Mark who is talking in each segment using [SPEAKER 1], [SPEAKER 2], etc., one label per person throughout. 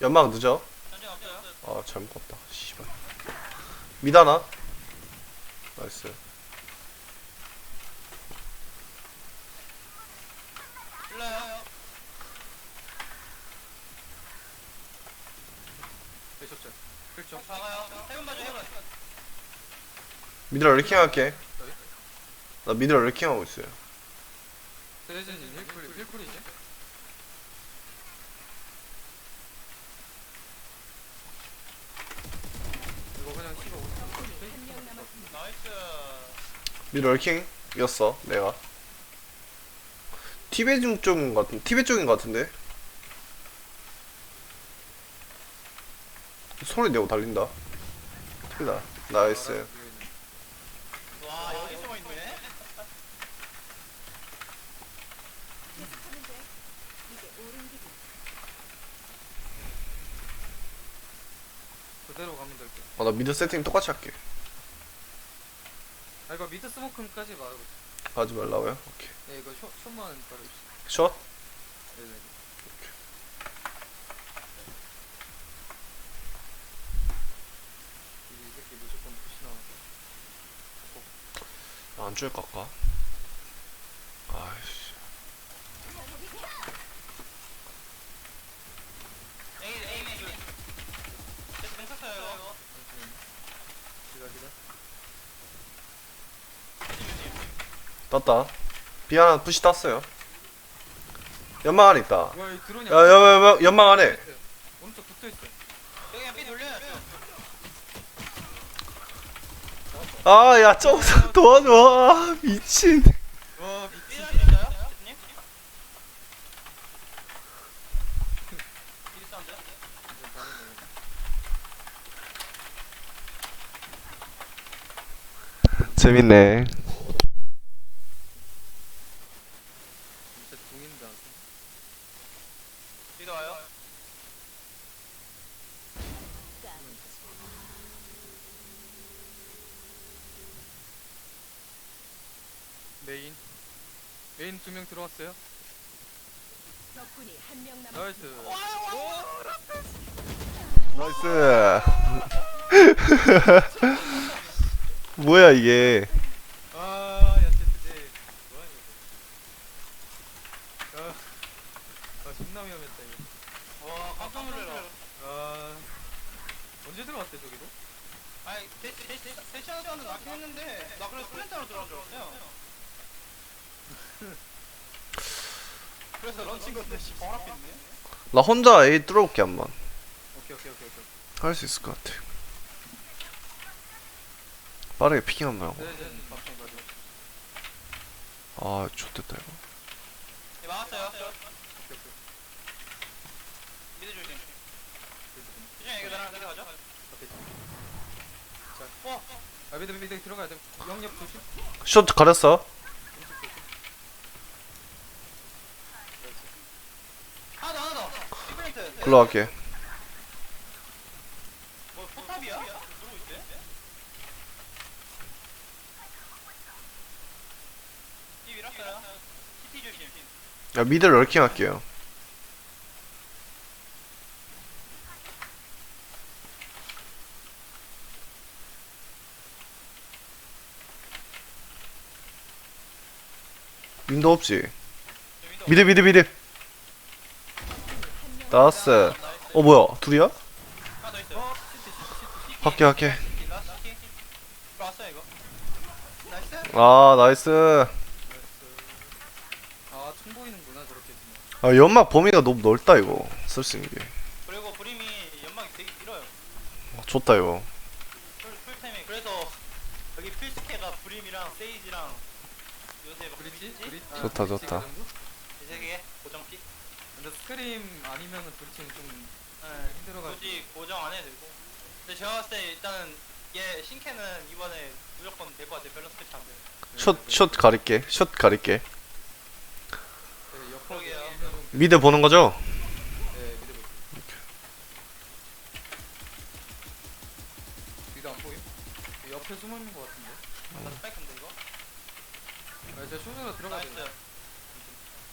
[SPEAKER 1] 연막 늦어. 아 잘못 갔다. 씨발. 미다나. 나이스. 미드라 래킹 할게. 나 미드라 래킹 하고 있어요.
[SPEAKER 2] 세진이 힐쿨 힐쿨이지? 이거 그냥 씹어
[SPEAKER 3] 나이스.
[SPEAKER 1] 미드라 래킹이었어 내가. 티베 중 쪽인 것 같은 티베 쪽인 것 같은데. 소리 내고 달린다. 틀다. 나이스.
[SPEAKER 3] 와 여기 숨어 있네.
[SPEAKER 2] 그대로 가면 될 듯.
[SPEAKER 1] 아, 나 미드 세팅 똑같이 할게.
[SPEAKER 2] 아 이거 미드 스모크까지 말고.
[SPEAKER 1] 하지 말라고요? 오케이.
[SPEAKER 2] 네 이거 숏 숏만 따라주세요.
[SPEAKER 1] 숏?
[SPEAKER 2] 네네. 이 새끼 무조건 푸시 나와.
[SPEAKER 1] 안 줄까 아까? 아이씨.
[SPEAKER 3] 에이 에이 에이. 공 쳤어요 이거.
[SPEAKER 2] 기다 기다.
[SPEAKER 1] 떴다. 비 하나 푸시 땄어요. 연막 안에 있다.
[SPEAKER 2] 와, 이 드론이
[SPEAKER 1] 야, 야, 야, 연막 안에.
[SPEAKER 2] 오른쪽 붙어 있어.
[SPEAKER 3] 여기 그냥 삐 돌려요.
[SPEAKER 1] 아, 야, 저 도와줘. 아, 미친.
[SPEAKER 2] 와?
[SPEAKER 3] 님? 사운드.
[SPEAKER 1] 재밌네.
[SPEAKER 2] 진짜 동인다.
[SPEAKER 3] 삐도 와요.
[SPEAKER 2] 메인. 메인 두 명 들어왔어요.
[SPEAKER 4] 적군이 한 명 남았.
[SPEAKER 2] 나이스.
[SPEAKER 1] 뭐야, 이게.
[SPEAKER 2] 아, 야, 제트제. 뭐하냐, 이거. 아, 아, 존나 위험했다, 이거.
[SPEAKER 3] 와 깜짝 놀래라.
[SPEAKER 2] 아, 언제 들어왔대, 저기로?
[SPEAKER 3] 아니 대시 대시 대시하자는 낳긴 했는데 나 그래서 플랜타로 들어간 줄 알았어요. 그래서 런칭 건데 씨 바로 앞에 있네.
[SPEAKER 1] 나 혼자 A 뚫어볼게, 한 번.
[SPEAKER 2] 오케이, 오케이, 오케이, 오케이.
[SPEAKER 1] 할 수 있을 것 같아. 빠르게 피킹한 거야.
[SPEAKER 2] 네, 네, 마찬가지.
[SPEAKER 1] 아, 좋됐다, 이거.
[SPEAKER 3] 네, 막았어요.
[SPEAKER 2] 오케이, 오케이.
[SPEAKER 3] 미드 조심.
[SPEAKER 2] 됐어.
[SPEAKER 3] 수정 이거 나랑 같이 가죠.
[SPEAKER 2] 오케이.
[SPEAKER 3] 어.
[SPEAKER 2] 아, 미드, 미드 들어가야 돼. 영역 조심.
[SPEAKER 1] 숏 가렸어.
[SPEAKER 3] 하나 더 하나 더. 시플랭트.
[SPEAKER 1] 굴러갈게.
[SPEAKER 3] 뭐 포탑이야? 누르고 있대? 이 밀었어요. CT 조심.
[SPEAKER 1] 야, 미드 럴킹 할게요. 윈도 없지? 미드 미드 미드 나왔어 어 뭐야 둘이야?
[SPEAKER 3] 이거. 나이스.
[SPEAKER 1] 아 나이스
[SPEAKER 2] 아
[SPEAKER 1] 연막 범위가 너무 넓다 이거 쓸 수 있는 게
[SPEAKER 3] 그리고 브림이 연막이 되게 길어요.
[SPEAKER 1] 어, 좋다 이거
[SPEAKER 3] 풀, 풀템이 그래서 여기 필스케가 브림이랑 세이지랑 요새 막
[SPEAKER 2] 브릿지?
[SPEAKER 3] 브릿지?
[SPEAKER 2] 브릿?
[SPEAKER 3] 어,
[SPEAKER 1] 좋다,
[SPEAKER 2] 브릿지
[SPEAKER 1] 좋다.
[SPEAKER 2] 그 정도?
[SPEAKER 3] 이세 개 고정 피.
[SPEAKER 2] 근데 스크림 아니면은 브릿지는 좀
[SPEAKER 3] 네.
[SPEAKER 2] 힘들어가지고.
[SPEAKER 3] 굳이 고정 안 해도 되고. 근데 제가 봤을 때 일단은 얘 신캐는 이번에 무조건 될 것 같아요. 밸런스 패치 안 돼요.
[SPEAKER 1] 숏숏 가릴게 숏 가릴게 미드 보는 거죠?
[SPEAKER 2] 네, 미드 볼게요. 미드 안 보임? 옆에 숨어 있는 것 같은데.
[SPEAKER 3] 스파이크인데 이거?
[SPEAKER 2] 아, 이제 수비로 들어가야 돼.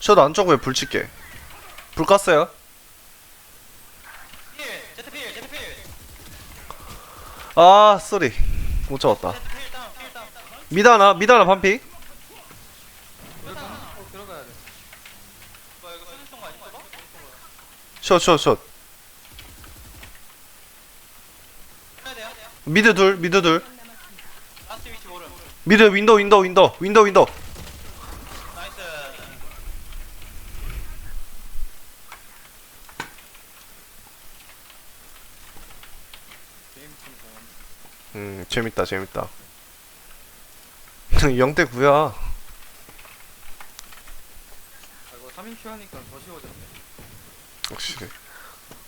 [SPEAKER 1] 저도 안쪽에 불 칠게. 불 껐어요. 아, 쏘리. 못 잡았다. 미다나, 미드 하나 반피. 숏 숏숏
[SPEAKER 3] 해야 돼요?
[SPEAKER 1] 미드 둘 미드 둘. 미드 윈도 윈도 윈도 윈도 윈도
[SPEAKER 3] 나이스
[SPEAKER 1] 음 재밌다 재밌다. 0대 9야.
[SPEAKER 2] 아 이거 3인 큐 하니까 더 쉬워졌네
[SPEAKER 1] 확실히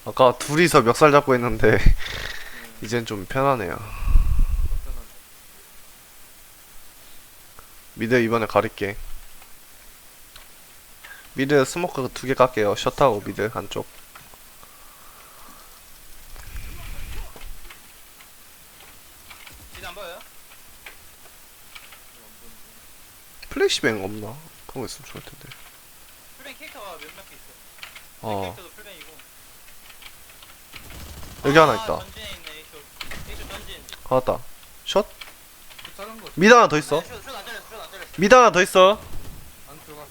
[SPEAKER 1] 아까 둘이서 멱살 잡고 했는데
[SPEAKER 2] 음,
[SPEAKER 1] 이젠 좀 편하네요 미드 이번에 가릴게 미드 스모크 두 개 깎게요 셔트하고 미드 한쪽
[SPEAKER 3] 지금 안 보여요?
[SPEAKER 2] 이거 안 보이는데.
[SPEAKER 1] 플래시뱅 없나? 그런 거 있으면 좋을 텐데
[SPEAKER 3] 풀뱅 캐릭터가 몇몇 개 있어
[SPEAKER 1] 어.
[SPEAKER 3] 캐릭터도 풀뱅이고.
[SPEAKER 1] 여기 하나
[SPEAKER 3] 아,
[SPEAKER 1] 있다.
[SPEAKER 3] 전진에 있네 A쇼 A쇼 전진.
[SPEAKER 1] 아, 맞다. 숏?
[SPEAKER 2] 그 작은 거
[SPEAKER 1] 미드 하나 더 있어.
[SPEAKER 3] 슛안 잘렸어 슛안 잘렸어.
[SPEAKER 1] 미드 하나 더 있어.
[SPEAKER 2] 안 들어갔어?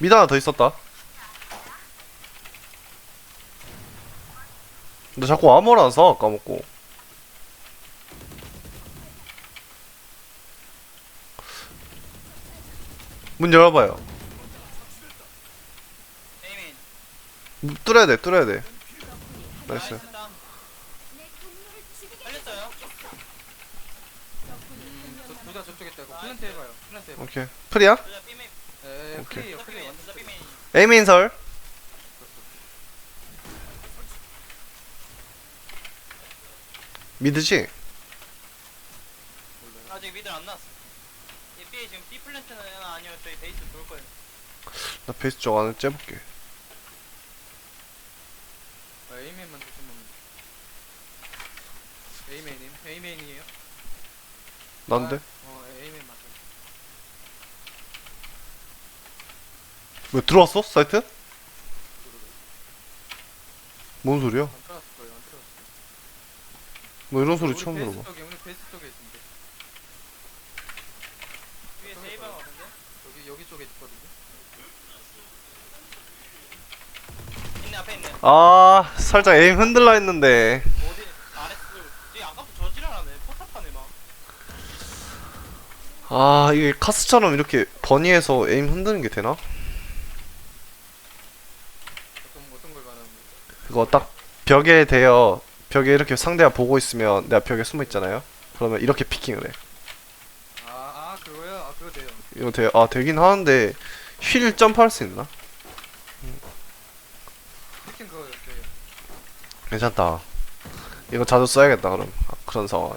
[SPEAKER 1] 미드 하나 더 있었다. 너 자꾸 아무를 안 써, 까먹고. 문 열어봐요.
[SPEAKER 3] 에이민
[SPEAKER 1] 문 뚫어야 돼, 뚫어야 돼. 나이스.
[SPEAKER 3] 다운 살렸어요
[SPEAKER 2] 둘다 저쪽에 있다 이거 플랜트 해봐요 플랜트 해봐
[SPEAKER 1] 오케이. 프리야? 오케이.
[SPEAKER 2] 완전
[SPEAKER 3] B메인
[SPEAKER 1] 에이민 설. 미드지?
[SPEAKER 3] 아직 미들 안 나왔어 이 B 지금 B 플랜트는 아니면 저희 베이스 돌 거예요
[SPEAKER 1] 나 베이스 쪽 안에 째볼게.
[SPEAKER 2] 아, A맨만 조심하면 돼 A맨임 A맨이에요
[SPEAKER 1] 난데?
[SPEAKER 2] 어 A맨 맞아
[SPEAKER 1] 왜 들어왔어? 사이트? 뭔 소리야?
[SPEAKER 2] 안 들어갔을 거예요 안 들어갔을 거예요
[SPEAKER 1] 뭐 이런 소리
[SPEAKER 2] 우리
[SPEAKER 1] 처음
[SPEAKER 2] 베이스
[SPEAKER 1] 들어봐.
[SPEAKER 2] 쪽에 우리 베이스 쪽에 있는데
[SPEAKER 3] 위에 세이버 같은데?
[SPEAKER 2] 있거든요
[SPEAKER 3] 있네 앞에 있네
[SPEAKER 1] 아, 살짝 에임 흔들라 했는데.
[SPEAKER 3] 어디 아래스 뒤 아까부터 저지랄하네 포탑하네 막
[SPEAKER 1] 아, 이게 카스처럼 이렇게 버니에서 에임 흔드는 게 되나?
[SPEAKER 2] 어떤 어떤 걸 말하는 거예요
[SPEAKER 1] 그거 딱 벽에 대어 벽에 이렇게 상대가 보고 있으면 내가 벽에 숨어 있잖아요. 그러면 이렇게 피킹을 해.
[SPEAKER 2] 아, 아 그거요? 아 그거 돼요
[SPEAKER 1] 이거 돼, 아 되긴 하는데 휠 점프할 수 있나?
[SPEAKER 2] 치킨 그거 돼요
[SPEAKER 1] 괜찮다. 이거 자주 써야겠다 그럼 아, 그런 상황에.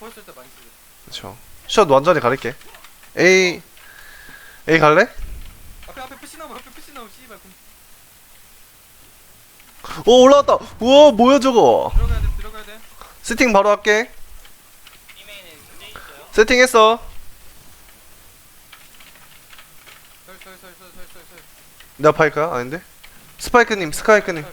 [SPEAKER 2] 오퍼 쓸때 많이 쓰죠
[SPEAKER 1] 그렇죠. 샷 완전히 가릴게. A A 갈래?
[SPEAKER 2] 앞에 앞에 푸시 나무 앞에 푸시 나무 씨발 금-
[SPEAKER 1] 오 올라왔다. 우와 뭐야 저거?
[SPEAKER 2] 들어가야 돼 들어가야 돼
[SPEAKER 1] 세팅 바로 할게.
[SPEAKER 3] B메인에 문제 있어요
[SPEAKER 1] 세팅했어.
[SPEAKER 2] 설설설설설설
[SPEAKER 1] 내가 파이크야? 아닌데? 스파이크님, 스카이크님.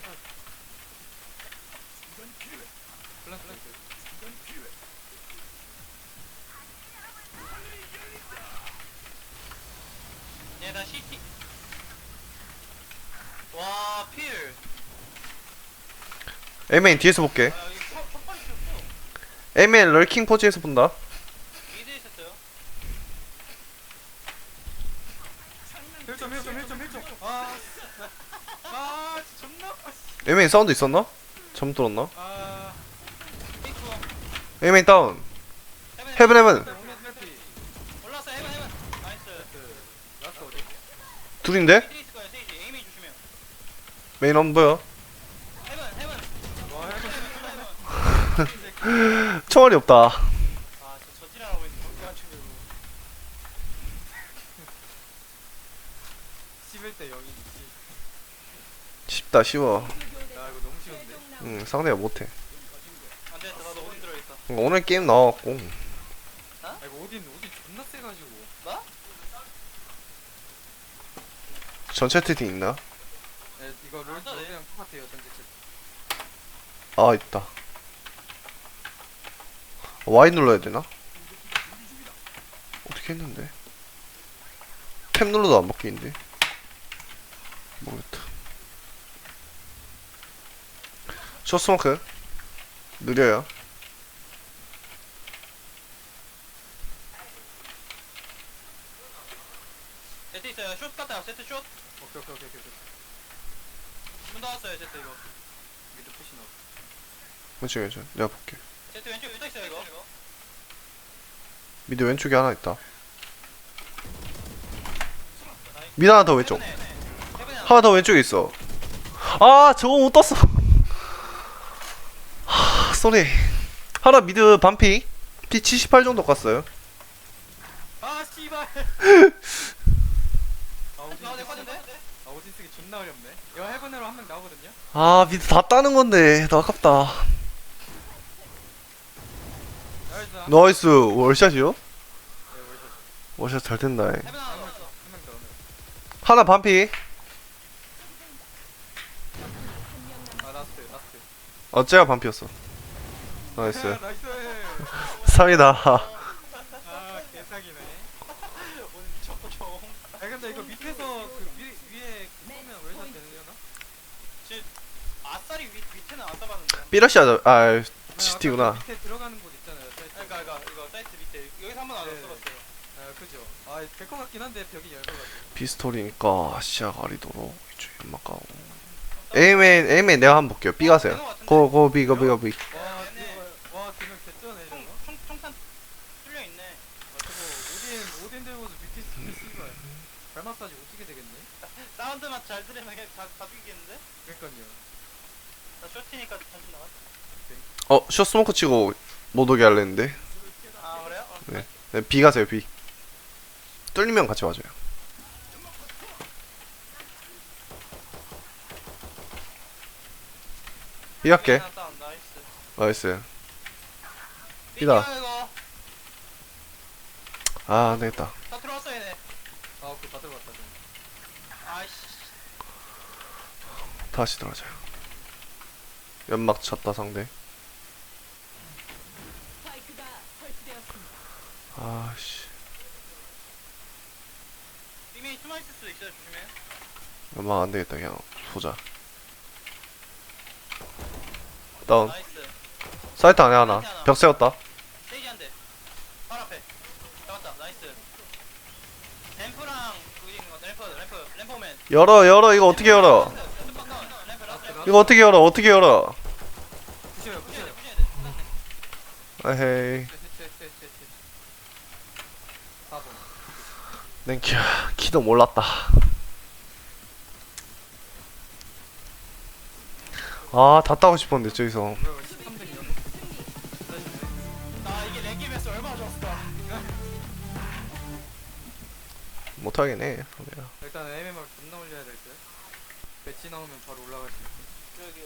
[SPEAKER 3] 얘다 CT 와 필.
[SPEAKER 1] 에메인 뒤에서 볼게.
[SPEAKER 3] 아 여기 첫, 첫 번째 쳤어
[SPEAKER 1] 에메인 럴킹 포즈에서 본다.
[SPEAKER 3] 미드 있었어요
[SPEAKER 2] 1점 1점 1점 1점 아, 아 존나 아, 씨.
[SPEAKER 1] 에메인 사운드 있었나? 잘못 들었나? 에메인 다운.
[SPEAKER 3] 헤븐
[SPEAKER 1] 헤븐? 둘인데? 메인 안 보여. 총알이 없다.
[SPEAKER 3] 아저 저지랄하고 있는 거 같은 거
[SPEAKER 2] 11대 0이지
[SPEAKER 1] 쉽다 쉬워.
[SPEAKER 2] 야 이거 너무 쉬운데
[SPEAKER 1] 응 상대가 못해.
[SPEAKER 3] 안되겠다 나도 오딘 들어있다
[SPEAKER 1] 오늘 게임 나와갖고
[SPEAKER 2] 아 이거 오딘 오딘 존나 세가지고
[SPEAKER 3] 나?
[SPEAKER 1] 전체 채팅 있나?
[SPEAKER 2] 네, 이거
[SPEAKER 3] 롤안 써도 돼.
[SPEAKER 2] 롤이랑 똑같아요 전체 칠.
[SPEAKER 1] 아 있다 Y 눌러야 되나? 어떻게 했는데 탭 눌러도 안 바뀌는데 모르겠다 쇼스모크 느려요.
[SPEAKER 3] 세트 있어요? 슛 같아요. 세트 슛문
[SPEAKER 2] 오케이 오케이 오케이 오케이.
[SPEAKER 3] 닫았어요 세트 이거.
[SPEAKER 2] 미드 푸시 넣어.
[SPEAKER 1] 왼쪽 왼쪽 내가 볼게.
[SPEAKER 3] 세트 왼쪽 붙어 있어요 이거.
[SPEAKER 1] 미드 왼쪽에 하나 있다. 미드 하나 더 왼쪽.
[SPEAKER 3] 하나.
[SPEAKER 1] 더 왼쪽에 있어. 아 저거 못 떴어. 하 쏘리 하나 미드 반피 피 78 정도 갔어요
[SPEAKER 2] 아 씨발. 아 오진
[SPEAKER 3] 빠진데?
[SPEAKER 2] 아 오진 쓰기 존나 어렵네. 이거 해븐으로 한 명 나오거든요.
[SPEAKER 1] 아 미드 다 따는 건데 나 아깝다
[SPEAKER 2] 나이스. 한
[SPEAKER 1] 나이스 월샷이요?
[SPEAKER 2] 네, 월샷.
[SPEAKER 1] 월샷 잘 된다 잉.
[SPEAKER 3] 해븐 하나 남았어
[SPEAKER 2] 더. 한명 더.
[SPEAKER 1] 하나 반피
[SPEAKER 2] 아 라스트 라스트.
[SPEAKER 1] 어 쟤가 반피였어 나이스
[SPEAKER 2] 나이스.
[SPEAKER 1] 3이다
[SPEAKER 2] 아 개사기네.
[SPEAKER 3] 오늘
[SPEAKER 2] 저아 근데 이거 밑에서 그 위, 위에 쏘면 월샷 되려나?
[SPEAKER 3] 아싸리 위, 밑에는 안 써봤는데
[SPEAKER 1] 삐러시 하자 아
[SPEAKER 2] 아니, 아까
[SPEAKER 1] GT구나
[SPEAKER 2] 그 밑에 들어가는 곳 있잖아요. 사이트.
[SPEAKER 3] 그러니까 이거 이거 사이트 밑에 여기서 한 번 안
[SPEAKER 2] 네.
[SPEAKER 3] 써봤어요
[SPEAKER 2] 아 그죠. 아 될 것 같긴 한데 벽이 열려가지고.
[SPEAKER 1] 비스토리니까 시야 가리도록 이쪽 연막 가고 에이맨 에이맨 내가 한번 볼게요 B 가세요 고고 고 B
[SPEAKER 2] 와
[SPEAKER 3] 얘네.
[SPEAKER 2] 이거 저거.
[SPEAKER 3] 총, 총, 총탄 뚫려 있네
[SPEAKER 2] 아 저거 오딘 오딘 들고서 스킬 씨발. 발 마사지 어떻게 되겠네?
[SPEAKER 3] 사운드만 잘 들으면 그냥 다, 다 비겠는데?
[SPEAKER 2] 그러니까요.
[SPEAKER 3] 나 쇼티니까 잠시 나왔
[SPEAKER 1] 어 쇼스모크 치고 못 오게 할랬는데
[SPEAKER 3] 아 그래요? 어,
[SPEAKER 1] 네. 네, B 가세요 B 뚫리면 같이 와줘요 B 할게
[SPEAKER 3] 하나 다운, 나이스
[SPEAKER 1] 나이스
[SPEAKER 3] 이거?
[SPEAKER 1] 아 안 되겠다.
[SPEAKER 3] 다 들어왔어 얘네
[SPEAKER 2] 아 오케이 다 들어갔다. 좀.
[SPEAKER 3] 아이씨.
[SPEAKER 1] 다시 들어가자요 연막 쳤다 상대.
[SPEAKER 4] 스파이크가 설치되었습니다.
[SPEAKER 1] 아씨.
[SPEAKER 3] 삐메이 숨어 있을 수도 있어요 조심해.
[SPEAKER 1] 연막 안 되겠다 그냥 보자. 다운.
[SPEAKER 3] 나이스.
[SPEAKER 1] 사이트 안에 하나. 벽 세웠다
[SPEAKER 3] 세이지 한대 바로 앞에 잡았다 나이스 램프랑 그거 있는 거 램프 램프 램프맨
[SPEAKER 1] 열어 열어. 이거 어떻게 열어? 이거 어떻게 열어? 어떻게 열어? 에헤이.
[SPEAKER 2] 셋셋셋셋 4번.
[SPEAKER 1] 땡큐 키도 몰랐다. 아다 따고 싶었는데 저기서.
[SPEAKER 2] 뭐야 13등이요?
[SPEAKER 3] 나 이게 랭기 베스 얼마나 좋았을까
[SPEAKER 1] 못하긴 해 상대가.
[SPEAKER 2] 일단 MMR 존 나오면 바로 올라갈 수 있어.
[SPEAKER 3] 저기